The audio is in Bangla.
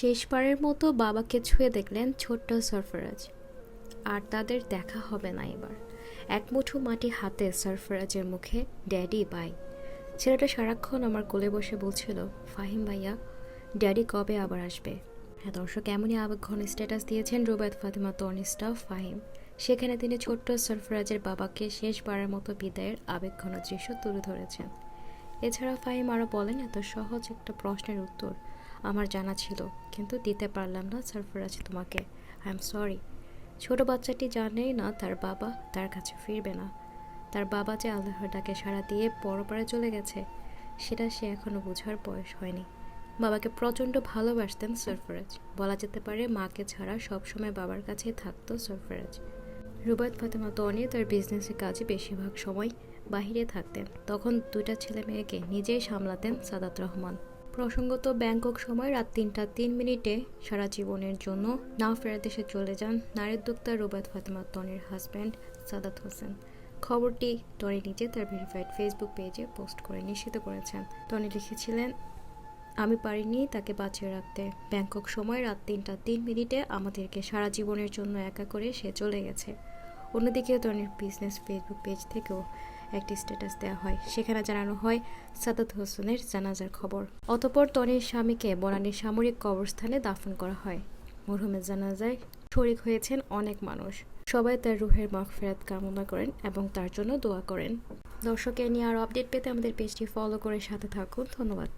শেষবারের মতো বাবাকে ছুঁয়ে দেখলেন ছোট্ট সরফরাজ। আর তাদের দেখা হবে না এবার। এক মুঠো মাটি হাতে সরফরাজের মুখে, ড্যাডি, বাই। ছেলেটা সারাক্ষণ আমার কোলে বসে বলছিল, ফাহিম ভাইয়া, ড্যাডি কবে আবার আসবে? হ্যাঁ দর্শক, এমনই আবেগঘন স্ট্যাটাস দিয়েছেন রুবায়ত ফাতিমা তর্নিস্টা ফাহিম। সেখানে তিনি ছোট্ট সরফরাজের বাবাকে শেষবারের মতো বিদায়ের আবেগঘন দৃশ্য তুলে ধরেছেন। এছাড়া ফাহিম আরও বলেন, এত সহজ একটা প্রশ্নের উত্তর। আমার জানা ছিল, কিন্তু দিতে পারলাম না সরফরাজ তোমাকে। আই এম সরি ছোট বাচ্চাটি জানেই না তার বাবা তার কাছে ফিরবে না। তার বাবা যে আল্লাহর ডাকে সাড়া দিয়ে পরপারে চলে গেছে, সেটা সে এখনও বোঝার বয়স হয়নি। বাবাকে প্রচণ্ড ভালোবাসতেন সরফরাজ। বলা যেতে পারে মাকে ছাড়া সবসময় বাবার কাছেই থাকতো সরফরাজ। রুবায়ত, ফাতেমা, তনি তার বিজনেসের কাজে বেশিরভাগ সময় বাহিরে থাকতেন। তখন দুটা ছেলে মেয়েকে নিজেই সামলাতেন সাদাত রহমান। প্রসঙ্গত, ব্যাংকক সময় রাত তিনটা তিন মিনিটে সারা জীবনের জন্য না ফেরার দেশে চলে যান নারীর দোক্তা রুবায়ত ফাতেমা তনির হাজব্যান্ড সাদাত হোসেন। খবরটি টনি নিজে তার ভেরিফাইড ফেসবুক পেজে পোস্ট করে নিশ্চিত করেছেন। টনি লিখেছিলেন, আমি পারিনি তাকে বাঁচিয়ে রাখতে। ব্যাংকক সময় রাত তিনটা তিন মিনিটে আমাদেরকে সারা জীবনের জন্য একা করে সে চলে গেছে। অন্যদিকে টনির বিজনেস ফেসবুক পেজ থেকেও একটি স্ট্যাটাস দেওয়া হয়। সেখানে জানানো হয়, সাদাত হোসেনের জানাজার খবর। অতপর তনির স্বামীকে বনানীর সামরিক কবরস্থানে দাফন করা হয়। মরহুমের জানাজায় শরিক হয়েছেন অনেক মানুষ। সবাই তার রুহের মাগফেরাত কামনা করেন এবং তার জন্য দোয়া করেন। দর্শকের নিয়ে আরও আপডেট পেতে আমাদের পেজটি ফলো করে সাথে থাকুন। ধন্যবাদ।